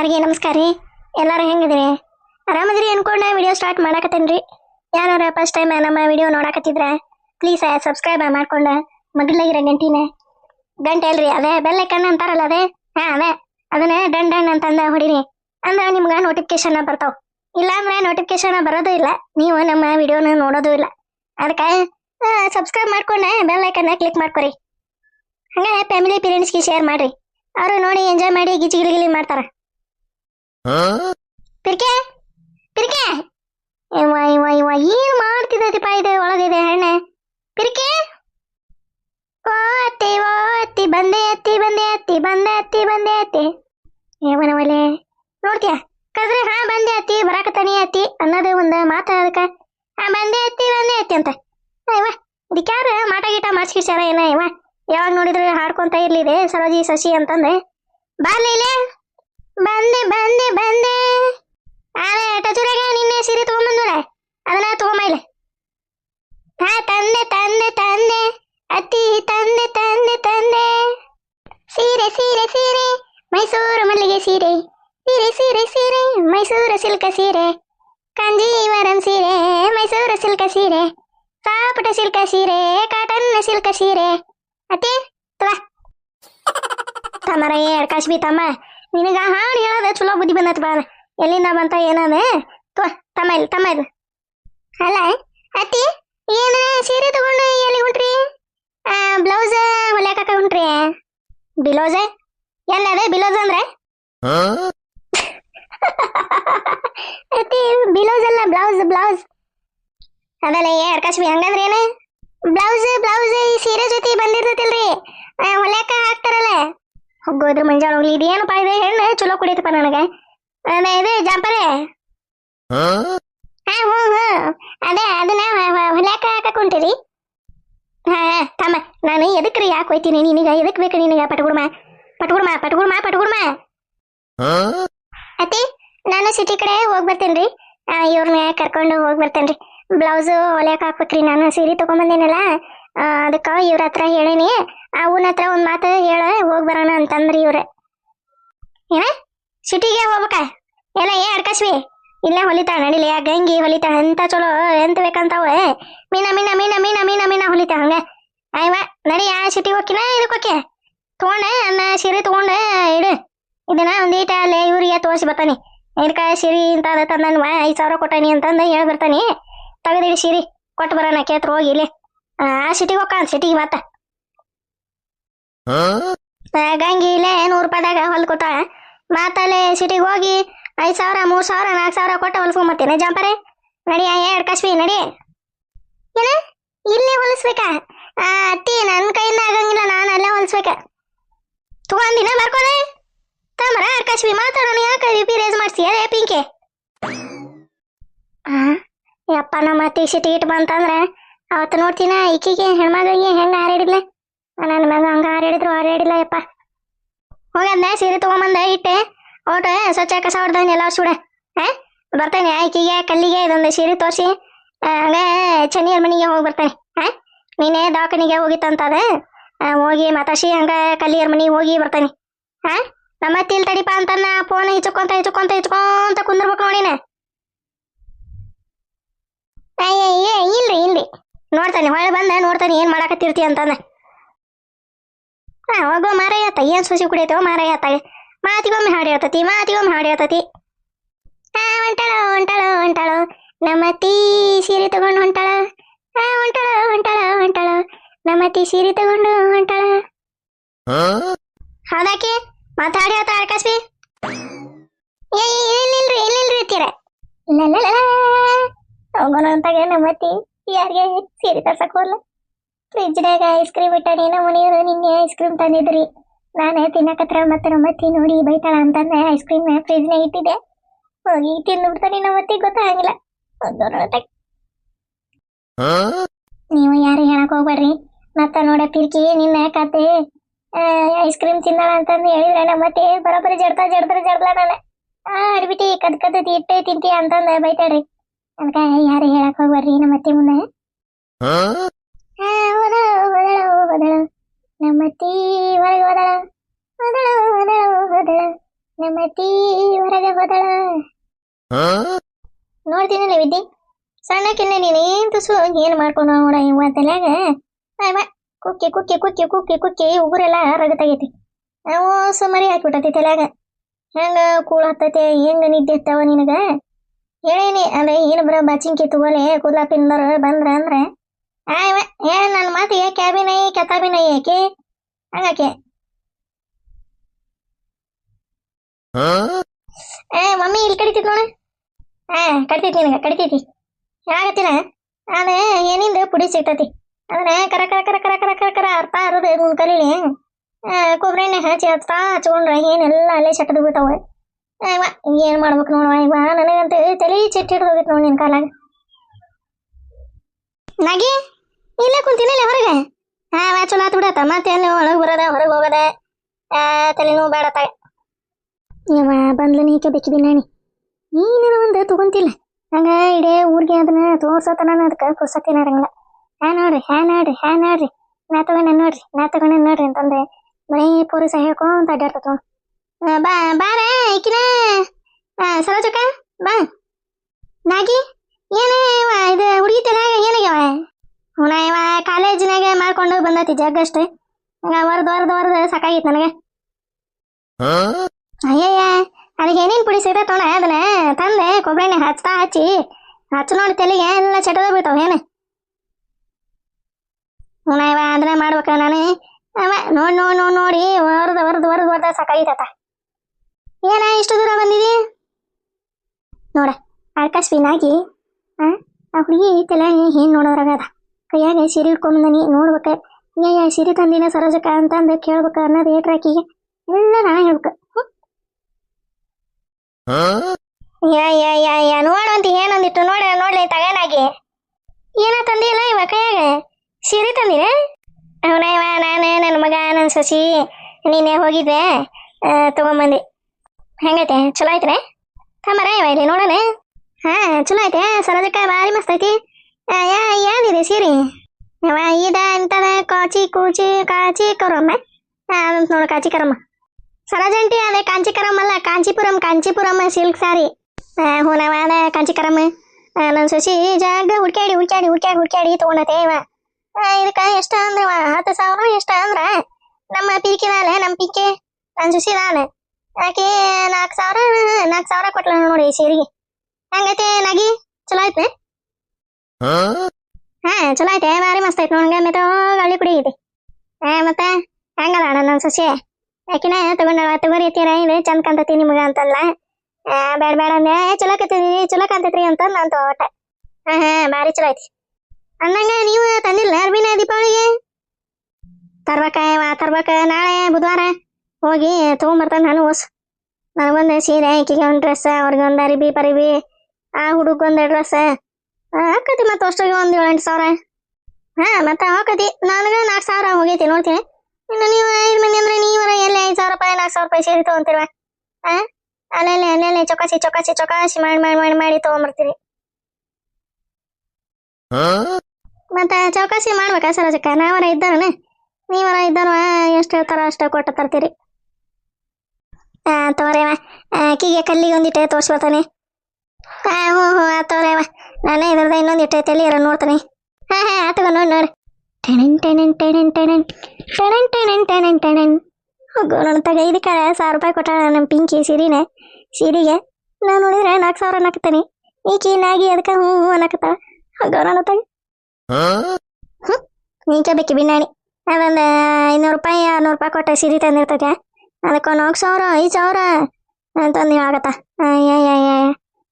ಎಲ್ಲರಿಗೆ ನಮಸ್ಕಾರ ರೀ. ಎಲ್ಲರೂ ಹೆಂಗಿದ್ರಿ? ಆರಾಮದ್ರಿ ಅನ್ಕೊಂಡೆ ವಿಡಿಯೋ ಸ್ಟಾರ್ಟ್ ಮಾಡಾಕತ್ತೇನ್ರಿ? ಯಾರು ಫಸ್ಟ್ ಟೈಮ್ ನಮ್ಮ ವಿಡಿಯೋ ನೋಡಾಕತ್ತಿದ್ರ ಪ್ಲೀಸ್ ಸಬ್ಸ್ಕ್ರೈಬ್ ಮಾಡ್ಕೊಂಡ. ಮಗ್ಲಾಗಿರೋ ಗಂಟಿನ ಗಂಟೆ ಅಲ್ರಿ ಅದೇ ಬೆಲ್ಲ ಕಣ್ಣು ಅಂತಾರಲ್ಲ ಅದೇ ಹಾ ಅದೇ ಅದನ್ನ ಡನ್ ಡಣ್ ಅಂತಂದ ಹೊಡಿರಿ. ಅಂದ್ರೆ ನಿಮ್ಗೆ ನೋಟಿಫಿಕೇಶನ್ ಬರ್ತಾವ. ಇಲ್ಲ ಅಂದ್ರೆ ನೋಟಿಫಿಕೇಶನ್ ಬರೋದು ಇಲ್ಲ. ನೀವು ನಮ್ಮ ವಿಡಿಯೋನ ನೋಡೋದು ಇಲ್ಲ. ಅದಕ್ಕೆ ಸಬ್ಸ್ಕ್ರೈಬ್ ಮಾಡ್ಕೊಂಡೆ ಬೆಲ್ ಐಕನ್ನ ಕ್ಲಿಕ್ ಮಾಡ್ಕೊರಿ. ಹಂಗೆ ಫ್ಯಾಮಿಲಿ ಪೇರೆಂಟ್ಸ್ಗೆ ಶೇರ್ ಮಾಡ್ರಿ. ಅವರು ನೋಡಿ ಎಂಜಾಯ್ ಮಾಡಿ ಗಿಜಿ ಗಿಲಿ ಮಾಡ್ತಾರ. ಪಿರ್ಕೆ ಪಿರ್ಕೆ. ಇವ ಇವ ಇವ ಏನ್ ಮಾಡ್ತಿದ್ದೀಪ ಇದು ಒಳಗಿದೆ ಹಣ್ಣೆ ಪಿರ್ಕೆ? ಓ ಅತ್ತಿ ಓ ಅತ್ತಿ, ಬಂದೆ ಅತ್ತಿ ಬಂದೆ ಅತ್ತಿ ಬಂದೆ ಅತ್ತಿ ಬಂದೆ ಅತ್ತಿ. ಏವನ ಒಲೆ ನೋಡ್ತೀಯ? ಕದ್ರೆ ಹಾ, ಬಂದೆ ಅತ್ತಿ, ಬರಾಕತ್ತಾನೆ ಅತ್ತಿ ಅನ್ನೋದು ಒಂದು ಮಾತು ಅದಕ್ಕೆ. ಹಾ, ಬಂದೆ ಅತ್ತಿ ಬಂದೆ ಅತ್ತಿ ಅಂತ. ಇವ ಇದಕ್ಕೆ ಯಾರು ಮಾಟ ಗೀಟ ಮಾಡಿಸ್ಕಿಡ್ಸ್ಯಾರ ಏನ ಇವ ಯಾವಾಗ ನೋಡಿದ್ರೆ ಹಾಡ್ಕೊಂತ ಇರ್ಲಿದೆ ಸರೋಜಿ ಸಸಿ ಅಂತಂದೆ. ಬಾರ್ಲಿಲೆ ಬಂದೆ ಬಂದೆ ಬಂದೆ ಆರೆ ಟಚುರಾಗ ನಿನ್ನೆ ಸೀರೆ ತಗೊಂಬಂದ್ರೆ ಅದನ್ನ ತಗೊಂಬೈಲೆ ಹಾ ತಂದೆ ತಂದೆ ತಂದೆ ಅತ್ತಿ ತಂದೆ ತಂದೆ ತಂದೆ ಸೀರೆ ಸೀರೆ ಸೀರೆ ಮೈಸೂರು ಮಲ್ಲಿಗೆ ಸೀರೆ ಸೀರೆ ಸೀರೆ ಸೀರೆ ಮೈಸೂರು ಸಿಲ್ಕ ಸೀರೆ ಕಾಂಜೀವರಂ ಸೀರೆ ಮೈಸೂರು ಸಿಲ್ಕ ಸೀರೆ ಸಾಪಟ ಸಿಲ್ಕ ಸೀರೆ ಕಾಟನ್ ಸಿಲ್ಕ ಸೀರೆ ಅತ್ತಿ ತವಾ ತಮ್ಮರ ಏ ಕಾಶ್ಮಿ ತಮ್ಮ ನಿನಗ ಹಾಡು ಹೇಳೋದ ಚಲೋ ಬುದ್ಧಿ ಬಂದತ್ ಬಾ ಎಲ್ಲಿಂದ ಬಂತ ಏನದ ತೋ ತಮ್ಮ ಇಲ್ಲಿ ತಮ್ಮ ಇದು ಅಲ್ಲ ಅತ್ತಿ ಏನ ಸೀರೆ ತಗೊಂಡು ಎಲ್ಲಿ ಹೊಂಟ್ರಿ ಬ್ಲೌಸ್ ಹೊಲ್ಯಾಕ ಹೊಂಟ್ರಿ ಬಿಲೌಸ್ ಎಲ್ಲದ ಬಿಲೌಸ್ ಅಂದ್ರೆ ಅತ್ತಿ ಬಿಲೌಸ್ ಅಲ್ಲ ಬ್ಲೌಸ್ ಬ್ಲೌಸ್ ಅದಲ್ಲ ಏ ಅರ್ಕಾಶ್ಮಿ ಹಂಗಂದ್ರೆ ಏನು? ಬ್ಲೌಸ್ ಬ್ಲೌಸ್ ಈ ಸೀರೆ ಜೊತೆ ಬಂದಿರ್ತೈತಿಲ್ರಿ. ಹೊಲ್ಯಾಕ ಹಾಕ್ತಾರಲ್ಲ. ಹೋಗೋದ್ರ ಮಂಜಾಳ ಹೋಗ್ಲಿ. ಇದೇನಪ್ಪ ಇದೆ? ಹೆಣ್ಣು ಚಲೋ ಕುಡಿಯತ್ತಪ್ಪ ನನಗೆ. ಅದೇ ಇದು ಜಂಪರೇ. ಹಾ? ಹ್ಞೂ ಹ್ಞೂ. ಅದೇ ಅದನ್ನ ಹೊಲ್ಯಾಕ ಹಾಕಕ್ ಹೊಂಟಿರಿ. ಹಾ ತಮ್ಮ ನಾನು ಎದಕ್ರಿ ಯಾಕೆ ಹೋಯ್ತೀನಿ? ನಿನಗ ಎದಕ್ ಬೇಕು ನಿನಗ? ಪಟ್ಗುಡ್ಮ ಪಟ್ಗುಡ್ಮ ಪಟ್ಗುಡ್ಮ ಪಟ್ಗುಡ್ಮ ಅತ್ತಿ ನಾನು ಸಿಟಿ ಕಡೆ ಹೋಗಿ ಬರ್ತೇನ್ರಿ. ಇವ್ರನ್ನ ಕರ್ಕೊಂಡು ಹೋಗಿ ಬರ್ತೇನ್ರಿ. ಬ್ಲೌಸು ಹೊಲ್ಯಾಕ ಹಾಕ್ಬೇಕ್ರಿ. ನಾನು ಸೀರೆ ತಗೊಂಬಂದೇನಲ್ಲ ಅದಕ್ಕೆ ಇವ್ರ ಹತ್ರ ಹೇಳೀನಿ. ಅವನ ಹತ್ರ ಒಂದು ಮಾತು ಹೇಳ, ಹೋಗಿ ಬರೋಣ ಅಂತಂದ್ರಿ ಇವ್ರೆ. ಏನ? ಸಿಟಿಗೆ ಹೋಗ್ಬೇಕ? ಎಲ್ಲ ಏ ಅಡ್ಕಸ್ವಿ ಇಲ್ಲ ಹೊಲಿತಾಳ ನಡಿಲಿ, ಆ ಗಂಗಿ ಹೊಲಿತಾಳ, ಎಂತ ಚಲೋ, ಎಂತ ಬೇಕಂತಾವ? ಮೀನ ಮೀನ ಮೀನ ಮೀನ ಮೀನ ಮೀನ ಹೊಲಿತಾಳ ಹಂಗ. ಅಯ್ಯವ ನಡಿ, ಆ ಸಿಟಿ ಹೋಗಿನ ಇದಕ್ಕೆ ಹೋಕೆ ತಗೊಂಡೆ, ಅನ್ನ, ಸೀರೆ ತಗೊಂಡೆ, ಇಡು. ಇದನ್ನ ಒಂದೀಟ ಅಲ್ಲೇ ಇವ್ರಿಗೆ ತೋರಿಸಿ ಬರ್ತಾನೆ. ಇದಕ್ಕೆ ಸೀರೆ ಇಂತ ತಂದನ್ವ, ಐದು ಸಾವಿರ ಕೊಟ್ಟಾನಿ ಅಂತಂದು ಹೇಳಿ ಬರ್ತಾನೆ. ತೆಗೆದಿಡಿ ಸೀರಿ ಕೊಟ್ಟು ಬರೋಣ ಕೇತ್ರ ಹೋಗಿ ಇಲ್ಲಿ. ಆ ಸಿಟಿಗೆ ಹೋಗ ಸಿಟಿಗೆ ಆ, ಗಂಗಿ ಇಲ್ಲೇ ನೂರು ರೂಪಾಯಿದಾಗ ಹೊಲ್ಕೊತಾಳ ಮಾತಲ್ಲೇ ಸಿಟಿಗೆ ಹೋಗಿ ಐದು ಸಾವಿರ ಮೂರು ಸಾವಿರ ನಾಲ್ಕು ಸಾವಿರ ಕೊಟ್ಟು ಹೊಲ್ಸ್ಕೊಂಬತ್ತೇನೆ ಜಂಪರೆ ನಡಿ ಎರಡು ಕಶ್ಮಿ ನಡಿ. ಏನ? ಇಲ್ಲೇ ಹೊಲಿಸ್ಬೇಕಾ? ಅತ್ತಿ ನನ್ನ ಕೈಯಿಂದ ಆಗಂಗಿಲ್ಲ ನಾನು ಅಲ್ಲೇ ಹೊಲಿಸ್ಬೇಕ. ತಗೊಂದಿನ ಬರ್ಕೋದೆ ತಮರ ಎರಡು ಕಶ್ಮಿ ಮಾತಾಡೋಣ ಯಾಕೆ ರಿಪಿ ರೇಸ್ ಮಾಡ್ಸಿ ಅದೇ ಪಿಂಕೆ. ಆ, ಯಪ್ಪ ನಮ್ಮ ಅತ್ತಿಗೆ ಸಿಟಿ ಇಟ್ಟು ಬಂತಂದ್ರೆ ಅವತ್ತು ನೋಡ್ತೀನ, ಈಕಿಗೆ ಹೆಣ್ಮಗಳಿಗೆ ಹೆಂಗೆ ಹಾರಾಡಿದ್ಲೆ ನನ್ನ ಮಗ ಹಂಗ ಹಾರಾಡಿದ್ರು ಹಾರಾಡಿಲ್ಲ ಯಪ್ಪ ಹೋಗಂದ ಸೀರೆ ತಗೊಂಬಂದ ಇಟ್ಟೆ. ಓಟ ಸ್ವಚ್ಛ ಕಸ ಹೊಡ್ದಾನೆ ಎಲ್ಲ ಸುಡ ಹಾ ಬರ್ತೇನೆ ಆಯ್ಕೆಗೆ ಕಲ್ಲಿಗೆ ಇದೊಂದು ಸೀರೆ ತೋರಿಸಿ. ಹಂಗ ಚನಿಯರ್ ಮನೆಗೆ ಹೋಗಿ ಬರ್ತೇನೆ. ಹಾ ನೀನೇ ದವಾಖಾನಿಗೆ ಹೋಗಿತ್ತಂತದ? ಹೋಗಿ ಮಾತಾಡ್ಸಿ, ಹಂಗ ಕಲ್ಲಿಯರ್ ಮನೆಗೆ ಹೋಗಿ ಬರ್ತೇನೆ. ಹಾ ನಮ್ಮ ತಡಿಪಾ ಅಂತನ್ನ, ಫೋನ್ ಹಿಚ್ಕೊಂತ ಹಿಚ್ಕೊಂತ ಹಿಚ್ಕೊಂತ ಕುಂದಿರ್ಬೇಕು ನೋಡಿನ. ಅಯ್ಯ ಇಲ್ರಿ ಇಲ್ರಿ. ನೋಡ್ತಾನೆ ಹೊಳೆ ಬಂದ ನೋಡ್ತಾನೆ ಏನ್ ಮಾಡಾಕತ್ತಿರ್ತಿ ಅಂತಂದ ಹಾ ಹೋಗೋ ಮಾರಾಯತ್ತ ಏನ್ ಸುಸಿ ಕುಡಿಯತ್ತೋ ಮಾರಾಯತ್ತ ಮಾತಿಗೊಮ್ಮೆ ಹಾಡಿ ಹೇಳ್ತತಿ ಮಾತಿಗೊಮ್ಮೆ ಹಾಡಿ ಹೇಳ್ತತಿ ಹಾ ಹೊಂಟಾಳು ಹೊಂಟಾಳು ಹೊಂಟಾಳು. ನಮ್ಮ ಅತ್ತಿ ಸೀರೆ ತಗೊಂಡು ಹೊಂಟಾಳ? ಹಾ ಹೊಂಟಾಳು ಹೊಂಟಾಳ ಹೊಂಟಾಳ. ನಮ್ಮ ಅತ್ತಿ ಸೀರೆ ತಗೊಂಡು ಹೊಂಟಾಳ? ಹೌದಾಕಿ? ಮಾತಾಡಿ ಹೇಳ್ತಾ ಆಕಾಶ್ವಿ? ಏ ಇಲ್ಲಿಲ್ರಿ ಇಲ್ಲಿಲ್ರಿ ತೀರ ಹೋಗೋಣ ಅಂತಾಗ ನಮ್ಮ ಅತ್ತಿ, ಯಾರಿಗೆ ಸೀರೆ ತರ್ಸಕ್ ಹೋಗ್ಲ? ಫ್ರಿಜ್ನಾಗ ಐಸ್ ಕ್ರೀಮ್ ಇಟ್ಟಾನೆ, ನಮ್ಮ ಮನೆಯವರು ನಿನ್ನೆ ಐಸ್ ಕ್ರೀಮ್ ತಂದಿದ್ರಿ. ನಾನೇ ತಿನ್ನಕತ್ರ ಮತ್ತೆ ನಮ್ಮತ್ತಿ ನೋಡಿ ಬೈತಾಳ ಅಂತಂದೆ ಐಸ್ ಕ್ರೀಮ್ ಫ್ರಿಜ್ನಾಗ ಇಟ್ಟಿದ್ದೆ. ಹೋಗಿ ತಿಂದು ಬಿಡ್ತಾನೆ ನಮ್ಮತ್ತಿ ಗೊತ್ತಾಗಿಲ್ಲ. ನೀವು ಯಾರು ಹೇಳಕ್ ಹೋಗ್ಬರ್ರಿ ಮತ್ತ ನೋಡ ಪಿರ್ಕಿ, ನಿನ್ನ ಕತೆ ಐಸ್ ಕ್ರೀಮ್ ತಿನ್ನಾಳ ಅಂತಂದು ಹೇಳಿದ್ರೆ ನಮ್ಮತ್ತೆ ಬರೋಬ್ಬರಿ ಜಡ್ತಾ ಜಡ್ದ್ರ ಜಡ್ಲ ನಾನು. ಆ ಅಡ್ಬಿಟ್ಟಿ ಕದ್ ಕದ್ದು ಇಟ್ಟೆ ತಿಂತಿ ಅಂತಂದ ಬೈತಾಳ್ರಿ. ಅನ್ಕ ಯಾರು ಹೇಳಕ್ ಹೋಗ್ಬರ್ರಿ ನಮ್ಮ ಅತ್ತೆ ಮುಂದೆ ನಮ್ಮ ತೀ ಹೊರಗೆ ಓದಳು ಓದಳು ಓದಳು ಓದಳು ನಮ್ಮ ಅತ್ತಿ ಹೊರಗೆ ಓದಳು ನೋಡ್ತೀನಲ್ಲ ವಿದ್ಯೆ ಸಣ್ಣಕ್ಕಿನ್ನ ನೀನು ಏನ್ ತುಸು ಏನ್ ಮಾಡ್ಕೊಂಡು ನೋಡ ಇವ ತಲೆಯಾಗ ಕುಕ್ಕಿ ಕುಕ್ಕಿ ಕುಕ್ಕಿ ಕುಕ್ಕಿ ಕುಕ್ಕಿ ಉಗುರೆಲ್ಲ ರಗತಾಗೈತಿ ಅವು ಸುಮಾರಿ ಹಾಕ್ಬಿಟ್ಟತಿ ತಲೆಯಾಗ ಹೆಂಗ ಕೂಳತ್ತೈತೆ ಹೆಂಗ ನಿದ್ದೆ ಇರ್ತಾವ ನಿನಗ ಹೇಳೇನಿ ಅಂದ್ರೆ ಏನು ಬಾಚಿಂಕಿ ತಗೋಲಿ ತಗೋಲೆ ಕೂದ್ಲ ಪಿಂದರ್ ಬಂದ್ರ ಅಂದ್ರೆ ಆಯ್ವ ಏ ನನ್ನ ಮಾತಿಗೆ ಕ್ಯಾಬಿನ ಕೆತಾಬಿನೈ ಏಕೆ ಹಂಗಾಕೆ. ಏ ಮಮ್ಮಿ ಇಲ್ಲಿ ಕಡಿತೈತಿ ನೋಡ. ಹಾ ಕಡಿತೈತಿ ನಿನಗ ಕಡಿತೈತಿ. ಯಾಗತ್ತಿನ ಅದೇ ಏನಿಂದ ಪುಡಿ ಸಿಗ್ತತಿ. ಅದನ್ನ ಕರ ಕರ ಕರ ಕರ ಕರ ಕರ ಕರ ಅರ್ಥ ಅರದು ಕಲೀಲಿ ಕೊಬ್ಬರಿ ಎಣ್ಣೆ ಹಚ್ಚಿ ಹಚ್ತಾ ಹಚ್ಕೊಂಡ್ರೆ ಏನೆಲ್ಲ ಅಲ್ಲೇ ಸಟ್ಟದು ಬಿಡ್ತಾವ. ಅಯ್ವ ಏನ್ ಮಾಡ್ಬೇಕು ನೋಡುವ ಇವ ನನಗಂತ ತಲೆ ಚೆಟ್ಟಿ ಹಿಡ್ದು ಹೋಗಿತ್ತು ನೋಡಿ ನಿನ್ ಕಾಲಾಗ ನಾಗಿ ಇಲ್ಲೇ ಕುಂತಿನಲ್ಲ ಹೊರಗೆ? ಹಾ ವಾ ಚಲೋ ಆತ್ ಬಿಡತ್ತ ಮತ್ತೆ ಅಲ್ಲಿ ಒಳಗೆ ಬರೋದ ಹೊರಗೆ ಹೋಗೋದ? ಆ, ತಲೆನೋವು ಬೇಡತ್ತ ಇವ ಬಂದ್ಲು ನೀಕೆ ಬೇಕಿದಿ ನಾಣಿ ನೀನು ಒಂದು ತಗೊಂತಿಲ್ಲ. ಹಂಗ ಇಡೇ ಊರ್ಗೆ ಅದನ್ನ ತೋರ್ಸತನ ಅದಕ್ಕೆ ಕುರ್ಸತ್ತಿನ ಹಾ ನೋಡ್ರಿ ಹ್ಯಾ ನೋಡ್ರಿ ಹ್ಯಾ ನೋಡ್ರಿ. ನಾ ತಗೊಂಡೆ ನೋಡ್ರಿ ನಾ ತಗೊಂಡೆ ನೋಡ್ರಿ ಅಂತಂದೆ ಬರೀ ಪೊಲೀಸ ಹೇಳ್ಕೊಂತ ಅಡ್ಡಾಡ್ತತ ಬಾ ಬಾರ ಈಕಿನ ಸರೋಜಕ್ಕ, ಬಾ. ನಾಗಿ, ಏನೇ ಇದು ಹುಡುಗಿ ತಲೆಯಾಗ ಏನಾಗ್ಯಾವ? ಅವನ ಇವ ಕಾಲೇಜಿನಾಗ ಮಾಡ್ಕೊಂಡು ಬಂದತಿ ಜಗ್ ಅಷ್ಟೇ ಹಂಗ ವರ್ದ್ ವರ್ದ್ ವರ್ದ್ ಸಾಕಾಗಿತ್ತು ನನಗೆ. ಅಯ್ಯಯ್ಯ, ಅದಕ್ಕೆ ಏನೇನು ಪುಡಿ ಸಿಗ್ತೈತೆ ನೋಡ, ಅದನ್ನ ತಂದೆ ಕೊಬ್ಬರಿ ಹಚ್ತಾ ಹಚ್ಚಿ, ಹಚ್ಚ ನೋಡಿ ತಲೆಗೆ ಎಲ್ಲ ಚಟದ ಬೀಳ್ತಾವ ಏನು. ಹುಣ ಇವ ಅದನ್ನ ಮಾಡ್ಬೇಕ ನಾನು. ಅವ, ನೋಡ್ ನೋಡ್ ನೋಡ್, ನೋಡಿ ವರ್ದ ವರ್ದ ವರ್ದ ವರ್ದ ಸಾಕಾಗಿತ್ತ. ಏನ ಇಷ್ಟು ದೂರ ಬಂದಿದಿ? ನೋಡ ಆಕಾಶವಿನಾಗಿ ಆ ಆ ಹುಡುಗಿ ತಲೆ ಏನ್ ನೋಡೋರಾಗದ ಕೈಯಾಗ ಸೀರೆ ಹಿಡ್ಕೊಂಬಂದನಿ ನೋಡ್ಬೇಕ. ಏ ಸೀರೆ ತಂದಿನ ಸರೋಜಕ ಅಂತಂದು ಕೇಳ್ಬೇಕ ಅನ್ನೋದು ಏಟ್ರ ಆಕಿಗೆ. ಎಲ್ಲ ನಾ ಹೇಳ್ಬೇಕ. ಯಾ ಯಾ ಯಾ ಯಾ ನೋಡಂತ ಏನೊಂದಿಟ್ಟು ನೋಡ ನೋಡ್ಲಿ ತಗನಾಗಿ. ಏನ ತಂದಿಲ್ಲ ಇವ ಕೈಯಾಗ? ಸೀರೆ ತಂದಿರ ಅವನ ಇವ ನಾನು ನನ್ನ ಮಗ ನನ್ನ ಸಸಿ ನೀನೇ ಹೋಗಿದ್ದೆ ತಗೊಂಬಂದಿ. ಹೆಂಗೈತೆ? ಚಲೋ ಐತ್ರೆ ತಮ್ಮರ ಇವ ಇಲ್ಲಿ ನೋಡೋಣ. ಹಾ ಚಲೋ ಐತೆ. ಸರೋಜಕ್ಕ ಭಾರಿ ಮಸ್ತ್ ಐತಿ. ಆ, ಯಾ ಯಾವ್ದಿದೆ ಸೀರೆ? ಇವ ಇದ ಎಂತದ ಕಾಚಿ ಕೂಚಿ ಕಾಚಿ ಕರಮ್ಮ ಅದಂತ ನೋಡು ಕಾಚಿ ಕರಮ್ಮ ಸರೋಜಂಟಿ ಅದೇ ಕಾಂಚಿಕರಂ ಅಲ್ಲ ಕಾಂಚೀಪುರಂ ಕಾಂಚೀಪುರಂ ಸಿಲ್ಕ್ ಸಾರಿ. ಹೂನವ ಅದ ಕಾಂಚಿಕರಂ ನನ್ನ ಸೊಸಿ ಜಾಗ ಹುಡ್ಕ್ಯಾಡಿ ಹುಡ್ಕ್ಯಾಡಿ ಹುಡ್ಕ್ಯಾಡಿ ಹುಡ್ಕ್ಯಾಡಿ ತಗೊಂಡತೆ ಇವ. ಇದಕ್ಕೆ ಎಷ್ಟ ಅಂದ್ರೆ ಇವ ಹತ್ತು ಸಾವಿರ ಎಷ್ಟ ಅಂದ್ರ? ನಮ್ಮ ಪೀಕಿದಾಲೆ ನಮ್ಮ ಪಿಕ್ಕೆ ನನ್ನ ಸೊಸಿದಾಲೆ ಆಕೆ ನಾಲ್ಕು ಸಾವಿರ ನಾಲ್ಕು ಸಾವಿರ ಕೊಟ್ಲ ನೋಡಿ ಸೀರೆಗೆ. ಹಂಗೈತೆ ನಗಿ? ಚಲೋ ಐತೆ ಹಾ? ಚಲೋ ಐತೆ ಭಾರಿ ಮಸ್ತ್ ಐತೆ ನೋಡ್ಗೆ ಮತ್ತೆ ಗಳ್ಳಿ ಕುಡಿ ಐತಿ ಹಾ ಮತ್ತೆ? ಹೆಂಗದ ನನ್ನ ಸೊಸಿ. ಯಾಕಿನ ತಗೊಂಡಳ ತಗೋರಿ ತೀರ ಇದು ಚಂದ ಕಾಣ್ತತಿ ನಿಮಗ ಅಂತಲ್ಲ. ಆ, ಬೇಡ ಬ್ಯಾಡ ಅಂದೆ. ಚಲೋ ಕತ್ತೀರಿ ಚಲೋ ಕಾಣ್ತೈತ್ರಿ ಅಂತ ನಾನು ತಗೋಟ ಹಾ ಹಾ ಭಾರಿ ಚಲೋ ಐತಿ ಅಂದಂಗ ನೀವು ತಂದಿಲ್ಲ ಅರ್ಬಿನ ದೀಪಾವಳಿಗೆ? ತರ್ಬೇಕ ವಾ ತರ್ಬೇಕ. ನಾಳೆ ಬುಧವಾರ. ಹೋಗಿ ತಗೊಂಬರ್ತಾನೆ ನಾನು ಹೊಸ. ನನಗೊಂದು ಸೀರೆ ಈಕಿಗೆ ಒಂದು ಡ್ರೆಸ್ ಅವ್ರಿಗೆ ಒಂದು ಅರಿಬಿ ಪರಿಬಿ ಆ ಹುಡುಗೊಂದು ಡ್ರೆಸ್ ಹಾಕತಿ ಮತ್ತೆ ಅಷ್ಟೊಗೆ ಒಂದು ಏಳೆಂಟು ಸಾವಿರ. ಹಾ ಮತ್ತೆ ಹಾಕತಿ. ನನಗೆ ನಾಲ್ಕು ಸಾವಿರ ಹೋಗೈತಿ ನೋಡ್ತೀನಿ. ಇನ್ನು ನೀವು ಐದು ಮಂದಿ ಅಂದ್ರೆ ನೀವರ ಎಲ್ಲಿ ಐದು ಸಾವಿರ ರೂಪಾಯಿ ನಾಲ್ಕು ಸಾವಿರ ರೂಪಾಯಿ ಸೇರಿ ತಗೊಂತೀರ ಆ ಅಲ್ಲೆಲ್ಲ ಅಲ್ಲೆಲ್ಲ ಚೊಕಾಸಿ ಚೊಕಾಸಿ ಚೊಕಾಸಿ ಮಾಡಿ ಮಾಡಿ ಮಾಡಿ ಮಾಡಿ ತಗೊಂಬರ್ತೀರಿ. ಮತ್ತೆ ಚೌಕಾಸಿ ಮಾಡ್ಬೇಕಾ ಸರೋಜಕ್ಕ? ನಾವರ ಇದ್ದಾರನ ನೀವರ ಇದ್ದಾರ ಎಷ್ಟು ಹೇಳ್ತಾರ ಅಷ್ಟ ಕೊಟ್ಟು ತರ್ತೀರಿ. ತೋರೇವ ಆಕಿಗೆ ಕಲ್ಲಿಗೆ ಒಂದಿಟ್ಟೆ ತೋರಿಸ್ಕೊಳ್ತಾನೆ ಹಾ ಹ್ಞೂ ಹ್ಞೂ ಆ ತೋರೇವ ನಾನೇ ಇದ್ರದ ತಲೆ ಇರೋ ನೋಡ್ತಾನೆ. ಹಾ ಹಾ ಆತಗ ನೋಡಿ ನೋಡಿ. ಟೆಣನ್ ಟೆಣನ್ ಟೆಣನ್ ಟೆಣನ್ ಟೆಣನ್ ಟೆಣನ್ ಟೆಣನ್ ಟೆಣನ್. ಹೋಗು ನನ್ನ ತಗ ಇದಕ್ಕೆ ಸಾವಿರ ರೂಪಾಯಿ ಕೊಟ್ಟ ನಮ್ಮ ಪಿಂಕಿ ಸಿರಿನೇ ಸೀರೆಗೆ. ನಾನು ನೋಡಿದ್ರೆ ನಾಲ್ಕು ಸಾವಿರ ಈ ಈಕಿ ನಾಗಿ ಅದಕ್ಕೆ ಹ್ಞೂ ಹ್ಞೂ ಅನ್ನಕತ್ತಾಳ. ಹೋಗೋ ನನ್ನ ತಗ. ನೀಕೆ ಬೇಕಿ ಬಿನ್ನಾಣಿ. ಅದೊಂದು ಐನೂರು ರೂಪಾಯಿ ಆರ್ನೂರು ರೂಪಾಯಿ ಕೊಟ್ಟ ಸಿರಿ ತಂದಿರ್ತೈತೆ ಅದಕ್ಕೆ ನಾಲ್ಕು ಸಾವಿರ ಐದು ಸಾವಿರ ಅಂತಂದು ಆಗತ್ತ? ಅಯ್ಯಯ್ಯ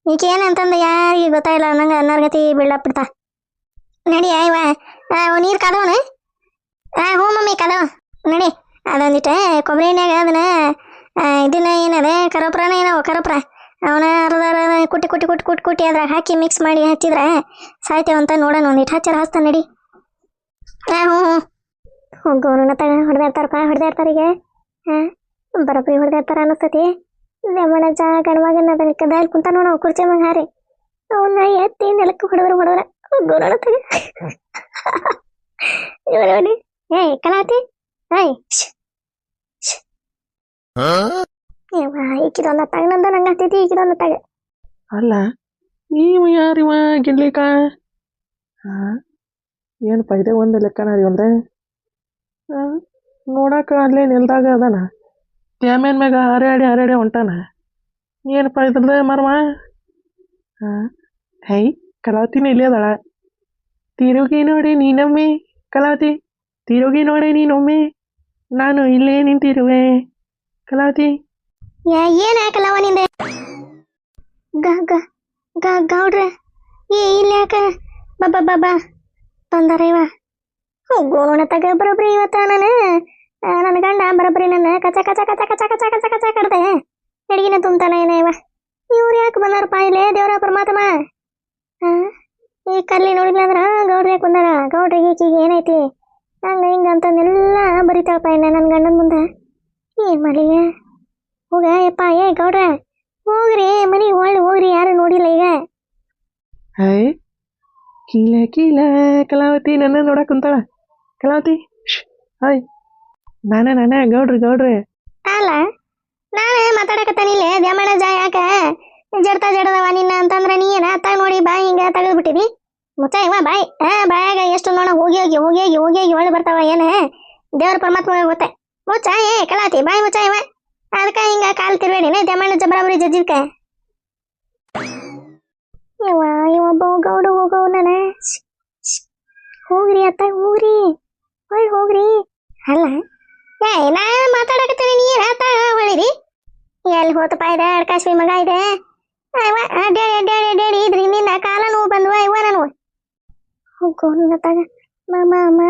ಈಕೆ ಏನಂತಂದು ಯಾರಿಗೆ ಗೊತ್ತಾಯಿಲ್ಲ ನಂಗೆ ಅನ್ನರ್ಗತಿ ಬೀಳಪ್ ಬಿಡ್ತಾ. ನಡಿ ಇವ. ನೀರು ಕದವನ? ಆ ಹ್ಞೂ ಮಮ್ಮಿ ಕದವ. ನಡಿ ಅದೊಂದಿಟ್ಟು ಕೊಬ್ಬರಿ ಎಣ್ಣೆಗೆ ಅದನ್ನ ಆ, ಇದನ್ನ ಏನದೆ ಕರಪ್ರನ ಏನೋ ಕರಪ್ರ? ಅವನ ಅರ್ಧ ಅರ್ಧ ಕುಟ್ಟಿ ಕುಟ್ಟಿ ಕುಟ್ಟಿ ಕುಟ್ಟಿ ಕುಟ್ಟಿ ಅದ್ರಾಗ ಹಾಕಿ ಮಿಕ್ಸ್ ಮಾಡಿ ಹಚ್ಚಿದ್ರೆ ಸಾಯ್ತೇವಂತ ನೋಡೋಣ ಒಂದಿಟ್ಟು ಹಚ್ಚಾರ ಹಚ್ತಾನೆ ನಡಿ. ಆ ಹ್ಞೂ ಹ್ಞೂ. ಹೋಗೋಣ ತಗ ಹೊಡೆದಾಡ್ತಾರಪ್ಪ ಹೊಡೆದಾಡ್ತಾರ ಈಗ. ಬರಬ್ರಿ ಹೊಡೆದ ಥರ ಅನ್ನಿಸ್ತತಿ ರೇಮಣ್ಣಜ್ಜ ಗಣಮಗನ ಅದನ್ನ ಕದಲ್ಲಿ ಕುಂತ ನೋಡ ಕುರ್ಚಿ ಮಗ ಹಾರಿ. ಅವನ್ನ ಎತ್ತಿ ನೆಲಕ್ಕೆ ಹೊಡೆದ್ರ ಹೊಡೆದ್ರ ಗೋರಣ ತೆಗೆ ನೋಡಿ. ಏಯ್ ಕಲಾತಿ ಏಯ್ ಈಕಿದೊಂದ ತಗ ನಂದ ನಂಗೆ ಆಗ್ತೈತಿ ಈಕಿದೊಂದ ತಗ ಅಲ್ಲ ನೀವು ಯಾರಿವ ಗಿಡ್ಲಿಕ ಏನು ಪೈದೆ ಒಂದು ಲೆಕ್ಕನ ರೀ ಒಂದೇ ನೋಡಾಕ ಅಲ್ಲೇ ನೆಲ್ದಾಗ ಅದಾನ. ತ್ಯಾಮ್ಯಾನ ಮ್ಯಾಗ ಹರಡಿ ಹರಡಿ ಹೊಂಟಾನ. ಏನಪ್ಪ ಇದ್ರದ್ದು ಮರ್ಮ ಹಾಂ ಹೈ ಕಲಾವತಿನ ಇಲ್ಲೇ ಅದಾಳ. ತಿರುಗಿ ನೋಡಿ ನೀನೊಮ್ಮೆ, ಕಲಾವತಿ. ತಿರುಗಿ ನೋಡಿ ನೀನೊಮ್ಮೆ, ನಾನು ಇಲ್ಲೇ ನಿಂತಿರುವೆ. ಕಲಾವತಿ. ಏನ್ ಹಾಕಲ್ಲವ ನಿಂದೆ? ಗೌಡ್ರ, ಏ, ಇಲ್ಲ ಯಾಕ? ಬಾಬಾ ಬಾಬಾ ಬಂದಾರ ಇವ. ಹೋಗೋಣ ತಗ ಬರೋಬ್ರಿ ಇವತ್ತ ನಾನು. ನನ್ನ ಗಂಡ ಬರೋಬ್ಬರಿ ನನ್ನ ಕಚ ಕಚ ಕಚ ಕಚ ಕಚ ಕಚ ಕಚ ಕಡ್ದೆ ಎಡಗಿನ ತುಂಬ್ತಾನ ಏನ ಇವ? ಇವ್ರು ಯಾಕೆ ಬಂದಾರಪ್ಪ ಇಲ್ಲೇ ದೇವರ ಪರಮಾತ್ಮ. ಈ ಕಲ್ಲಿ ನೋಡಿದ್ಲ ಅಂದ್ರ ಗೌಡ್ರ ಕುಂದಾರ. ಗೌಡ್ರಿಗೆ ಈಕಿಗೆ ಏನೈತಿ? ಹಂಗ ಹಿಂಗ ಅಂತಂದೆಲ್ಲ ಬರಿತಾಳಪ್ಪ ಇನ್ನ ನನ್ನ ಗಂಡನ ಮುಂದೆ. ಏನ್ ಮಾಡ್ಲಿಗ? ಹೋಗ, ಯಪ್ಪ, ಏ ಗೌಡ್ರ, ಹೋಗ್ರಿ, ಮನೆಗೆ ಹೊಳ್ಳಿ ಹೋಗ್ರಿ, ಯಾರು ನೋಡಿಲ್ಲ ಈಗ. ಹೈ, ಕೀಲ ಕೀಲ, ಕಲಾವತಿ, ನನ್ನ ನೋಡಕ್ ಕುಂತಾಳ. ಕಲಾವತಿ ಹಾಯ್. ನಾನೇ ನಾನೇ, ಗೌಡ್ರಿ ಗೌಡ್ರಿ. ಅಲ್ಲ, ನಾನು ಮಾತಾಡಕತ್ತಾನಿಲ್ಲ ದ್ಯಾಮಣ್ಣ ಜಾ ಯಾಕ? ಜಡ್ತಾ ಜಡದವ ನಿನ್ನ ಅಂತಂದ್ರ ನೀ ಏನ? ಅತ್ತಾಗ ನೋಡಿ ಬಾಯಿ ಹಿಂಗ ತಗದು ಬಿಟ್ಟಿದಿ ಮುಚ್ಚ ಬಾಯ್. ಹಾ ಬಾಯಾಗ ಎಷ್ಟು ನೋಡ, ಹೋಗಿ ಹೋಗಿ ಹೋಗಿ ಹೋಗಿ ಹೋಗಿ ಹೋಗಿ ಒಳ್ಳೆ ಬರ್ತಾವ ಏನ? ದೇವ್ರ ಪರಮಾತ್ಮ ಗೊತ್ತೆ. ಮುಚ್ಚ, ಏ ಕಲಾತಿ ಬಾಯ್ ಮುಚ್ಚ ಇವ. ಅದಕ್ಕ ಹಿಂಗ ಕಾಲ್ ತಿರ್ಬೇಡಿನ ದ್ಯಾಮಣ್ಣ ಜಬರಾಬರಿ ಜಜ್ಜಿದ್ಕ. ಇವ ಇವೊಬ್ಬ ಗೌಡು, ಹೋಗೋ ನಾನ. ಹೋಗ್ರಿ ಅತ್ತ, ಹೋಗ್ರಿ. ಹೊಳ್ ಹೋಗ್ರಿ. ಅಲ್ಲ ನಾನು ಮಾತಾಡಕತ್ತೀನಿ, ನೀ ರಾತ ಹೊಳಿರಿ ಎಲ್ಲಿ ಹೋತಪ್ಪ ಇದೆ ಅಡ್ಕಾಶ್ವಿ ಮಗ ಇದೆ? ಅಡ್ಡಾಡಿ ಅಡ್ಡಾಡಿ ಅಡ್ಡಾಡಿ ಇದ್ರಿ, ನಿನ್ನ ಕಾಲ ನೋವು ಬಂದ್ವ ಇವ ನಾನು ಹೋಗೋ ನನ್ನ ತಗ ಮಾಮ ಅಮ್ಮ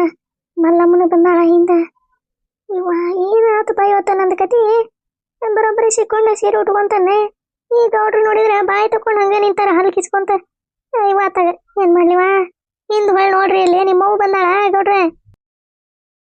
ಮಲ್ಲಮ್ಮನ ಬಂದಾಳ ಹಿಂದ. ಇವ ಏನಾತಪ್ಪ ಇವತ್ತ ನಂದು ಕತಿ? ಬರೋಬ್ಬರಿ ಸಿಕ್ಕೊಂಡೆ, ಸೀರೆ ಉಟ್ಕೊಂತಾನೆ. ಈ ಗೌಡ್ರು ನೋಡಿದ್ರೆ ಬಾಯಿ ತಕೊಂಡು ಹಂಗೆ ನಿಂತಾರ, ಹಲ್ ಕಿಸ್ಕೊಂತ. ಇವ ತಗ ಏನ್ ಮಾಡ್ಲಿವಾ ಹಿಂದ್ ಹೊಳ್ ನೋಡ್ರಿ, ಇಲ್ಲಿ ನಿಮ್ಮವ್ ಬಂದಾಳ, ಗೌಡ್ರೆ?